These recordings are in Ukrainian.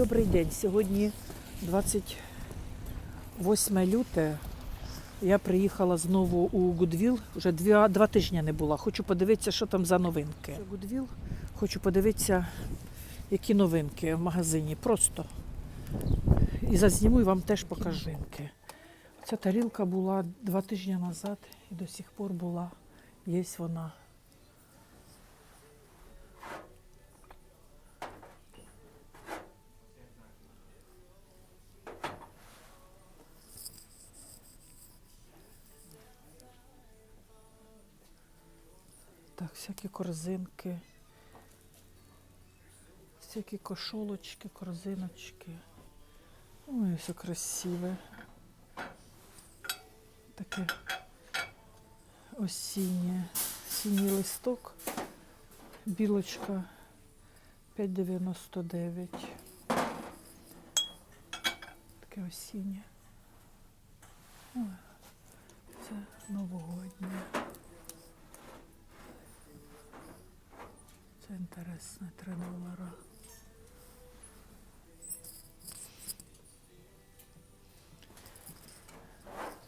Добрий день. Сьогодні 28 люте. Я приїхала знову у Гудвіл. Вже два, два тижні не була. Хочу подивитися, що там за новинки. Гудвіл. Хочу подивитися, які новинки в магазині. Просто. І зазніму і вам теж покажу. Ця тарілка була два тижні назад і до сих пор була. Є вона. Всякі корзинки, всякі кошолочки, корзиночки. Ой, все красиве. Таке осіннє, осінній листок, білочка 5,99. Таке осіннє. Це новогоднє. Це інтересне, 3 долара.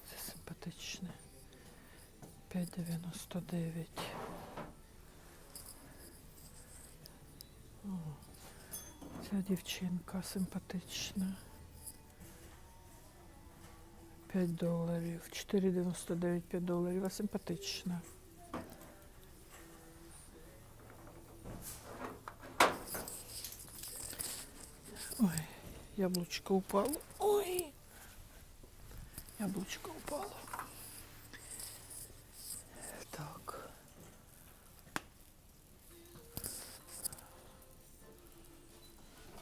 Це симпатичне. 5,99. О, Ця дівчинка симпатична. 5 доларів. 4,99 5 доларів, а симпатична. Яблучко упало. Ой. Яблучко упало. Так.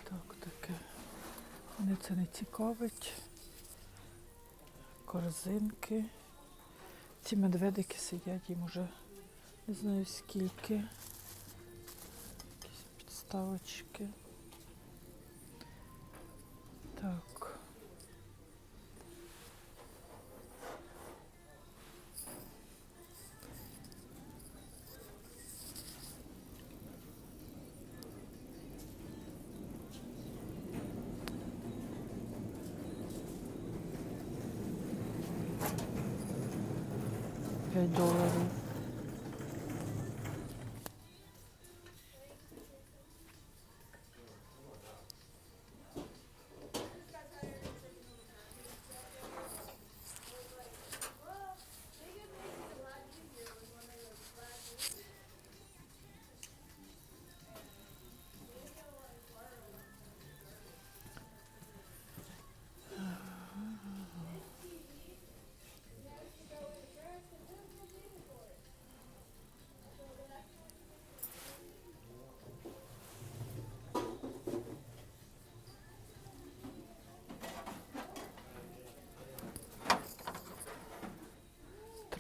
Так, таке. Мене це не цікавить. Корзинки. Ці медведики сидять, їм уже не знаю скільки. Якісь підставочки. Так.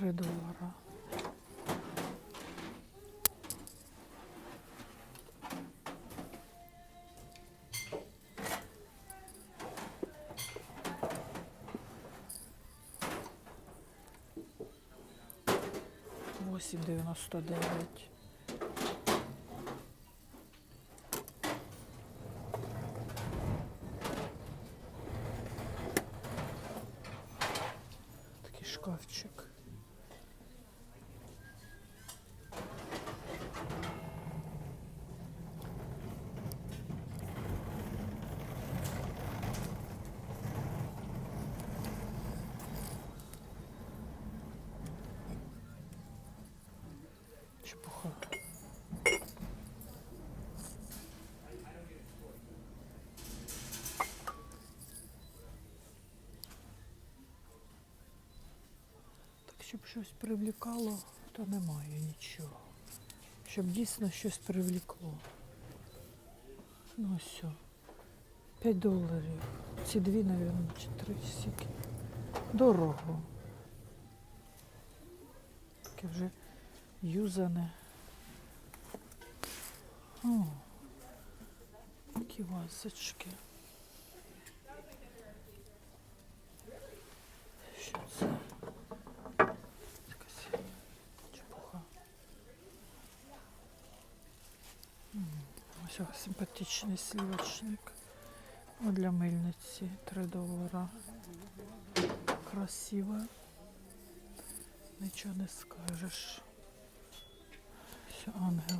3 долара. восемь дев'яносто дев'ять. Щось привлікало, то немає нічого. Щоб дійсно щось привлікло. Ну все. 5 доларів. Ці дві, мабуть, чи три стільки. Дорого. Таке вже юзане. О, які вазочки. Що це? Якась чепуха. Ось симпатичний сливочник. О, для мильниці 3 долара. Красиво. Нічого не скажеш. Все, ангел.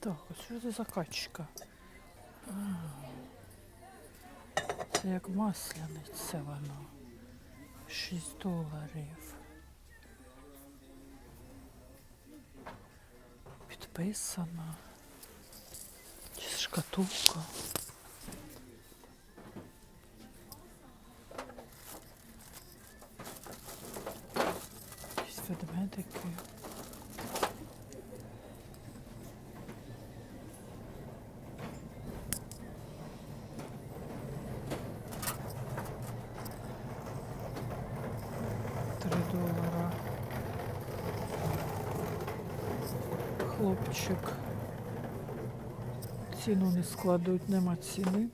Так, ось що за качка? А, Як масляниця воно. 6 доларів. Підписана. Шкатулка. Якісь ведмедики. Три долара. Хлопчик. Ціну не складуть, нема ціни.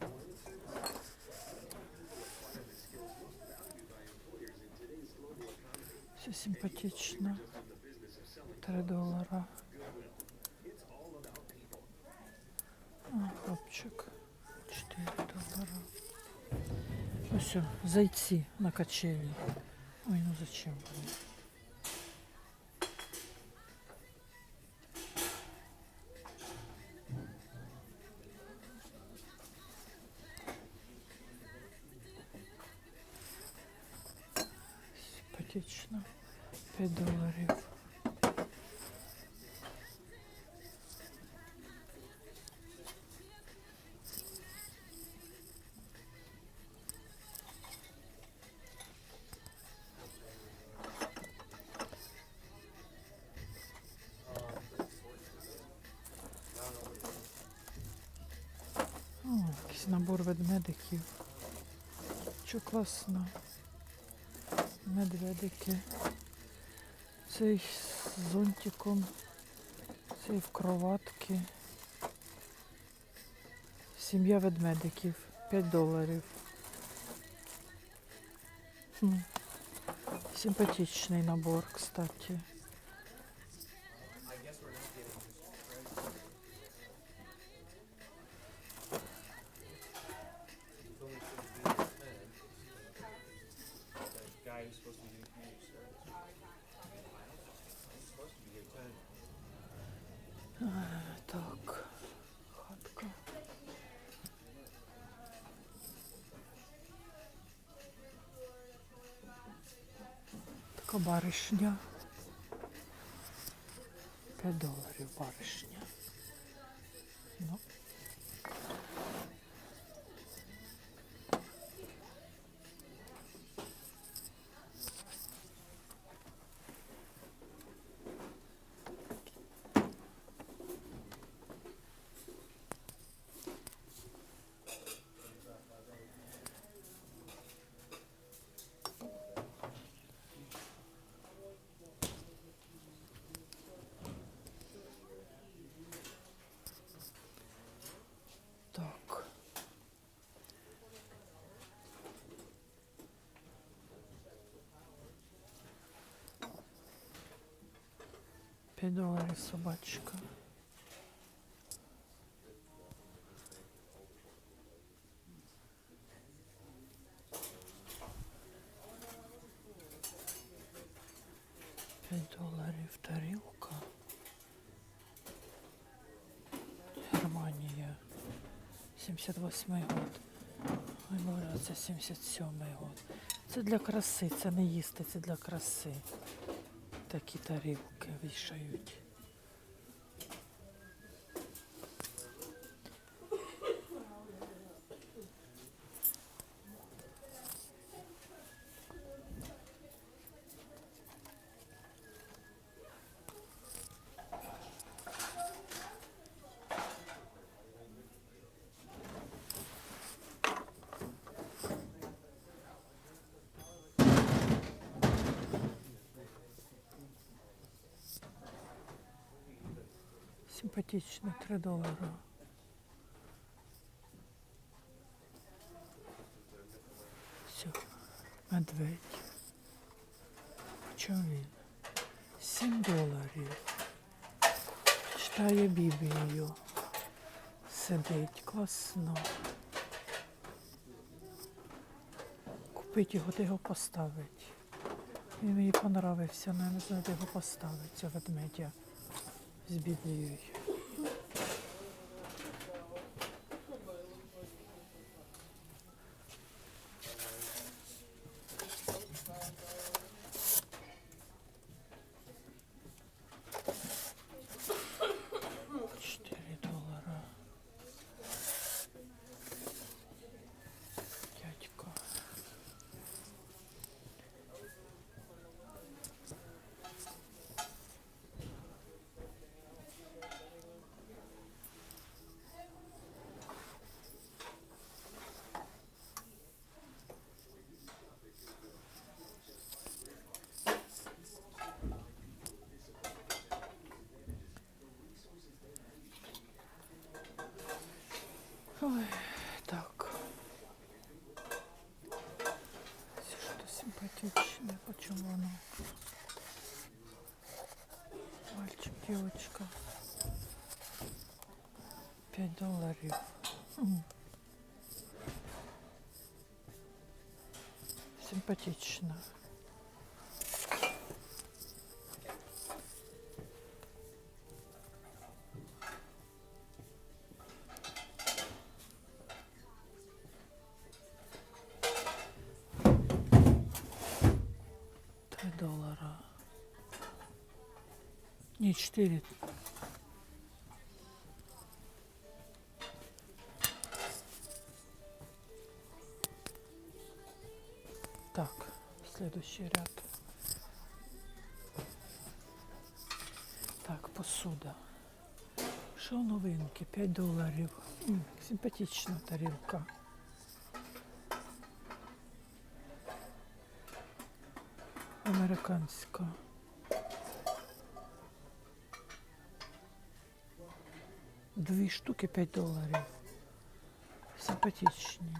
Все симпатично. Три долара. А, хлопчик. Чотири долара. Ось, о, зайці на качелі. Ой, ну зачем 5 доларів. Набор ведмедиків. Що класно. Медведики. Цей з зонтиком. Цей в кроватки. Сім'я ведмедиків. 5 доларів. Хм. Симпатичний набор, кстати. Баришня. 5 доларів баришня. 25 доларів собачка. П'ять доларів тарілка. Германія. 78 й год. Вимовляється 77 й год. Це для краси, це не їсти, це для краси. Такі тарілки вішають. Симпатично, 3 долара. Все, медведь. Чого він? 7 доларів. Читає Біблію. Сидить класно. Купить його, де його поставить. Він мені понравився, але не знаю, де його поставить, цього ведмедя з Біблією. Чотири долара. Дядько. Ой, так. Це Что симпатичное, почему оно? Мальчик, девочка. Пять долларов. М. Симпатично. Четыре. Так, следующий ряд. Так, посуда. Що новинки? 5 доларів. М, Симпатична тарілка. Американська. Дві штуки 5 доларів. Симпатичні.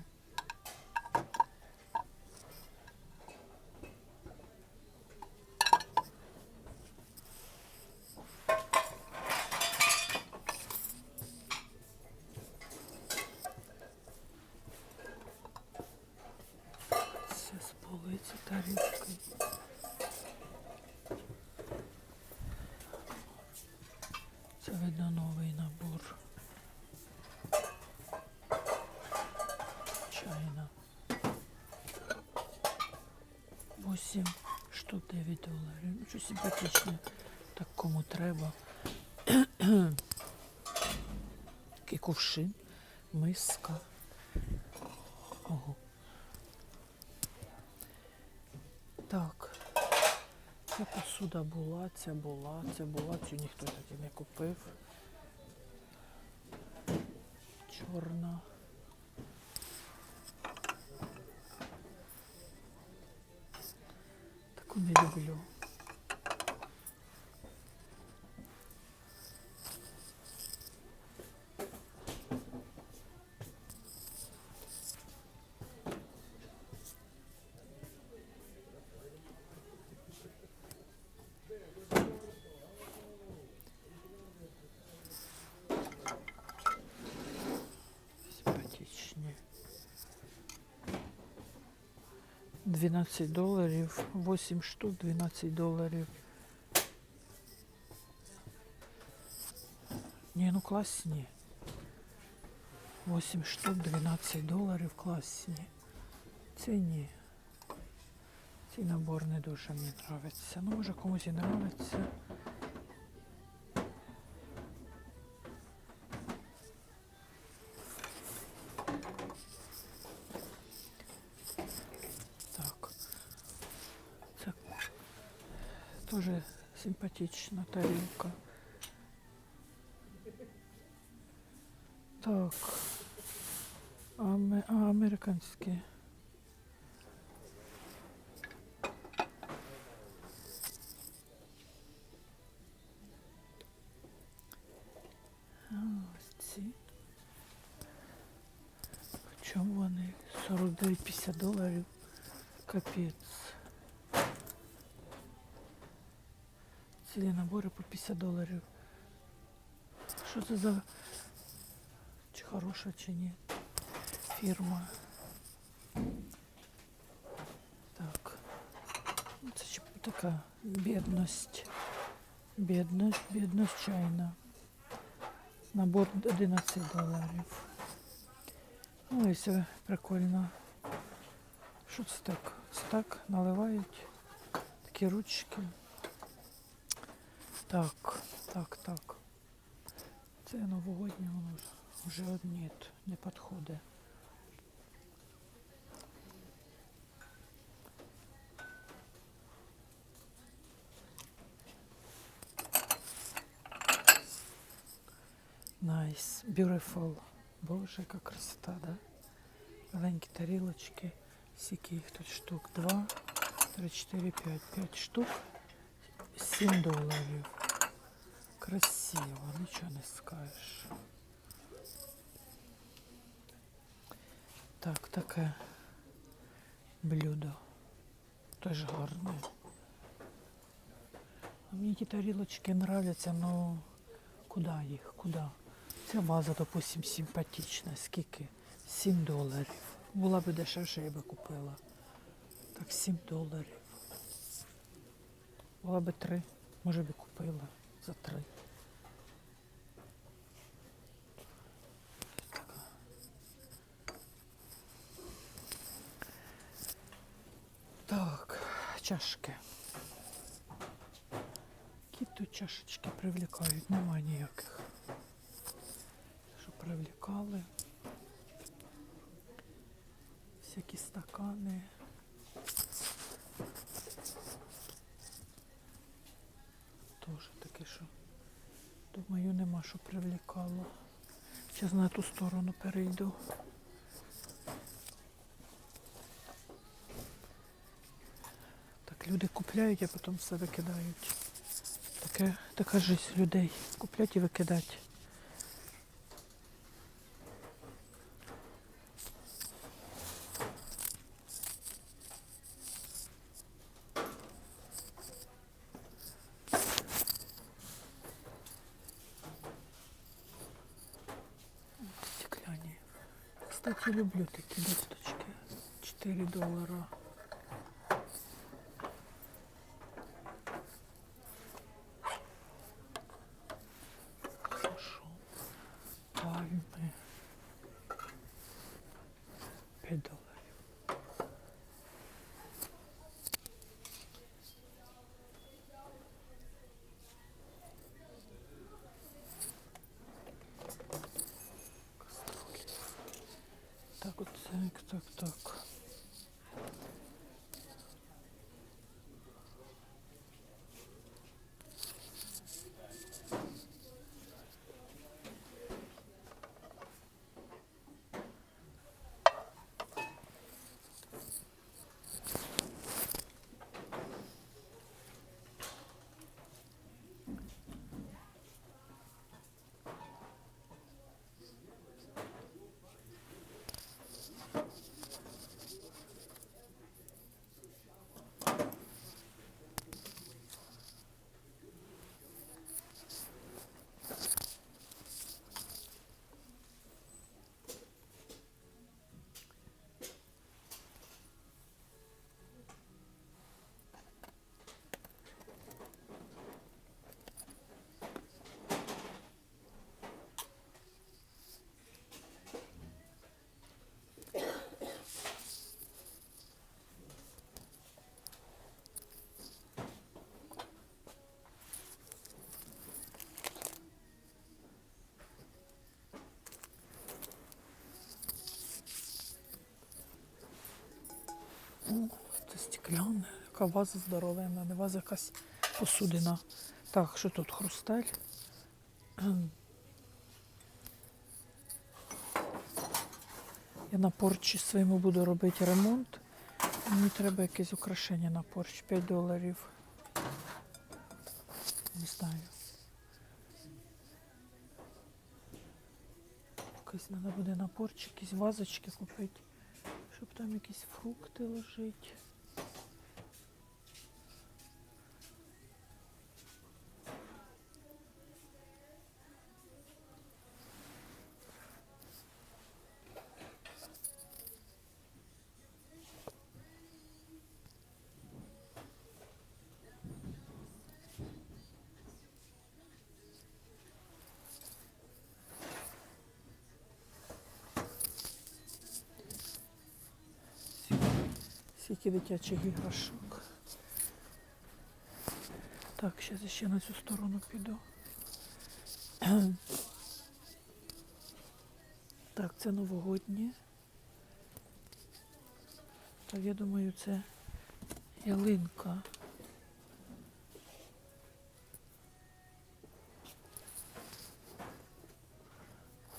З полиці тарілки. Це видно новий набор. Чайна. 8 штук 9 доларів. Ну, що симпатичне. Так кому треба. Такий кувшин, миска. Ого. Так. Ця посуда була, ця була, ця була, цю ніхто тоді не купив. Чорна. 12 доларів, 8 штук, 12 доларів. Ні, ну класні. 8 штук, 12 доларів, класні. Це ні. Цей набор не дуже мені подобається. Ну, може комусь і подобається. симпатична тарілка. Так. Аме- а, американські. А, ось ці. В чому вони? 49-50 доларів. Капець. Цілі набори по 50 доларів. Що це за чи хороша, чи ні? Фірма. Так. Це чи така бідність. Бідність, бідність чайна. Набор 11 доларів. Ну і все прикольно. Що це так? Це так наливають такі ручки. Так, так, так. Це новогоднє воно ж вже одні не підходить. Nice, beautiful. Боже, яка красота, да? Маленькі тарілочки. Скільки їх тут штук? Два, три, чотири, п'ять. П'ять штук. Сім доларів. Красиво, нічого не скажеш. Так, таке блюдо. Теж гарне. Мені ті тарілочки нравляться, але куди їх? Куди? Ця ваза, допустим, симпатична. Скільки? 7 доларів. Була б дешевше, я би купила. Так, 7 доларів. Була би 3. Може би купила за 3. Так, чашки. Які тут чашечки привлікають? Нема ніяких. Що привлікали. Всякі стакани. Теж таке, що думаю, нема що привлікало. Зараз на ту сторону перейду. Так, люди купляють, а потім все викидають. Таке, така життя людей. Куплять і викидать. Стекляні. Кстати, люблю такі досточки. 4 долара. Хорошо. Пальми. 5 доларів. Каструлі. Так, от так, так, так. Це стекляне, яка ваза здоровенна, не ваза якась посудина. Так, що тут хрусталь? Я на порчі своєму буду робити ремонт. Мені треба якесь украшення на порч. 5 доларів. Не знаю. Якось треба буде на порч якісь вазочки купити, щоб там якісь фрукти лежить. Скільки дитячих іграшок. Так, зараз ще на цю сторону піду. Так, це новогодні. Так, я думаю, це ялинка.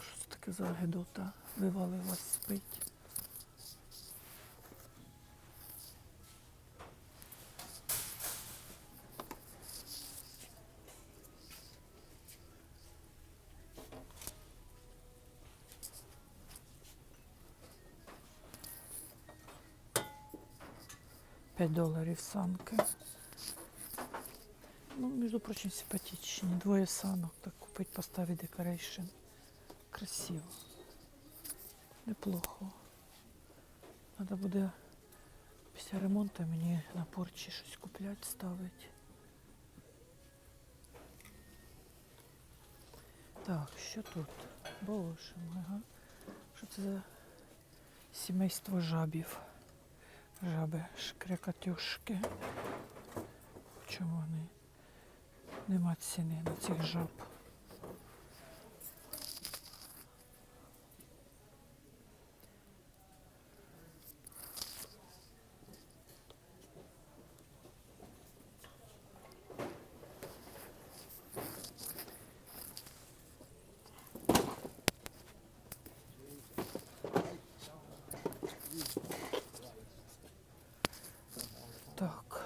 Що це таке за гедота? Вивалилась спить. П'ять доларів санки. Ну, между прочим, симпатичні. Двоє санок. Так купить, поставить декорейшн. Красиво. Неплохо. Треба буде після ремонту мені на порчі щось купляти, ставити. Так, що тут? Боже мой, га? Що це за сімейство жабів? Жаби, шкрякатюшки. Чому вони? Нема ціни на цих жаб. Так,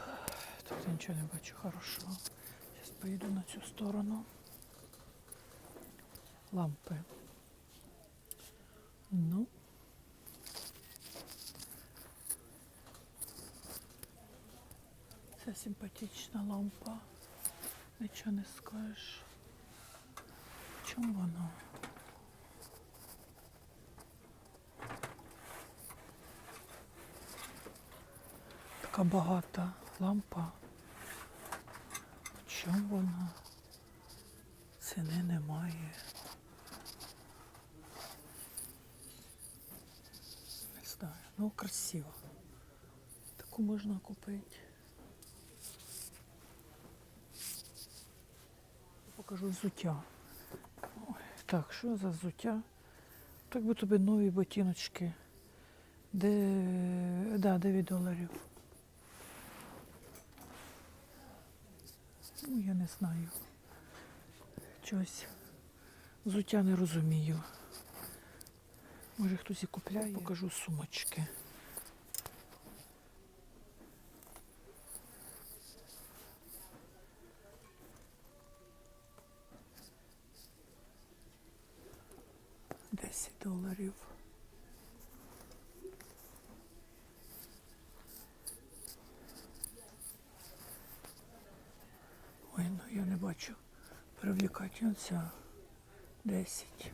тут я нічого не бачу хорошого. Зараз поїду на цю сторону. Лампи. Ну. Це симпатична лампа. Нічого не скажеш. Чому воно? Така багата лампа. Чому вона? Ціни немає. Не знаю. Ну, красиво. Таку можна купити. Покажу взуття. Так, що за взуття? Так би тобі нові ботиночки. Де, да, 9 доларів. Ну, я не знаю. Чогось взуття не розумію. Може хтось і купляє. Покажу сумочки. Десять доларів. Ой, ну я не бачу. Привлекательна 10.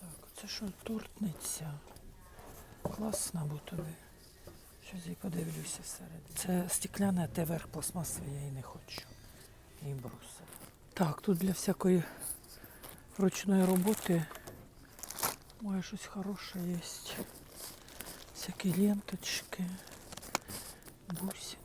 Так, це що тортниця? Класна. Щось я подивлюся всередині. Це стекляне, те верх я її не хочу. І бруси. Так, тут для всякої ручної роботи моє щось хороше є. Всякі ленточки, бусинки.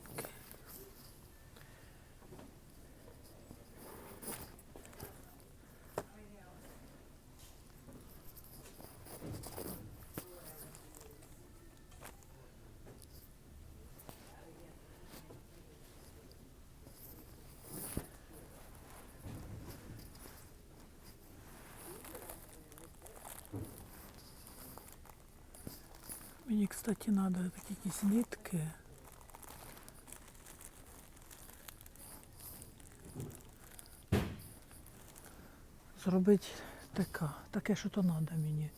Мені, кстати, треба такі якісь нитки. Зробити така, таке, що то треба мені.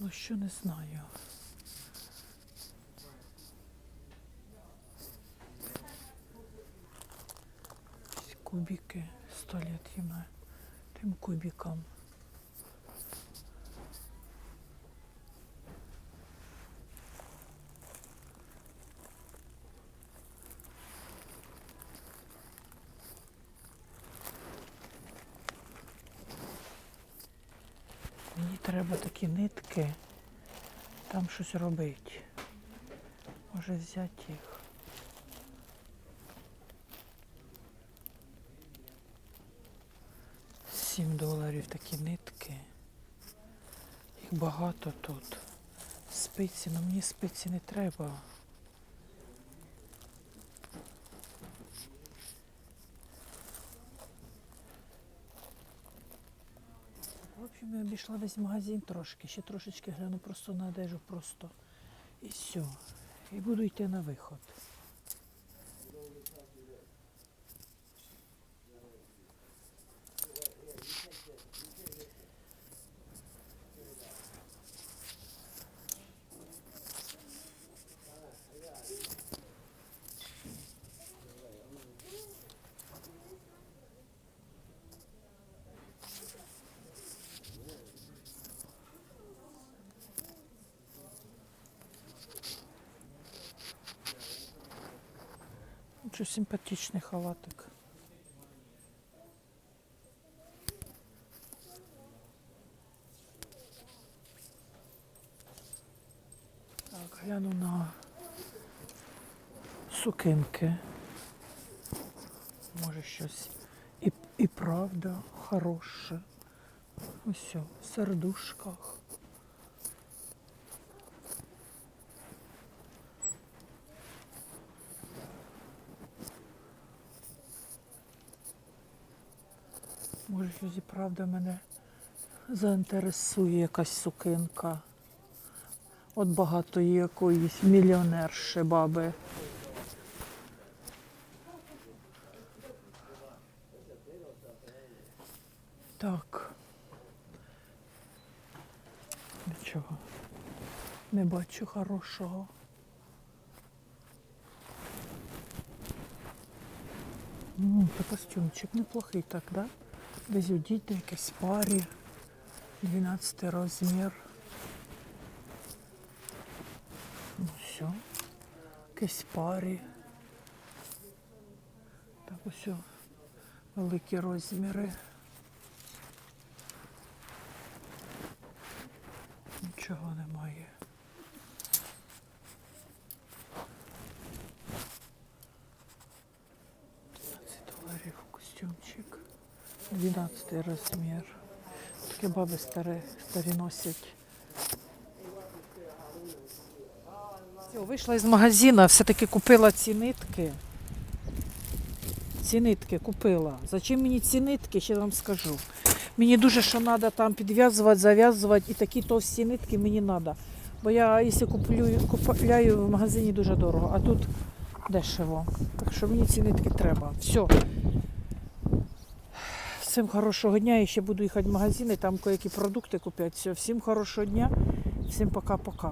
Ну що не знаю. кубики. Сто лет їм тим кубикам. Мені треба такі нитки, там щось робити. Може взяти їх. Сім доларів такі нитки. Їх багато тут. Спиці, ну мені спиці не треба. В обійшла весь магазин трошки, ще трошечки гляну просто на одежу, просто і все. І буду йти на виход. Дуже халатик. Так, гляну на сукенки. Може щось і, і правда хороше. Ось в сердушках. Може, щось і правда мене заінтересує якась сукенка. От багатої якоїсь мільйонерші баби. Так. Нічого. Не бачу хорошого. М, Та костюмчик неплохий так, да? Діти якісь парі. 12 розмір. Ну все. Якісь парі. Так ось великі розміри. Нічого немає. доларів костюмчик. 12 розмір. Таке баби старі, старі носять. Вийшла із магазину, все-таки купила ці нитки. Ці нитки купила. Зачем мені ці нитки, ще вам скажу. Мені дуже що треба там підв'язувати, зав'язувати і такі товсті нитки мені треба. Бо я, якщо куплю, купляю в магазині дуже дорого, а тут дешево. Так що мені ці нитки треба. Все. Всім хорошого дня. Я ще буду їхати в магазин і там кое-які продукти купляти. Все. Всім хорошого дня. Всім пока-пока.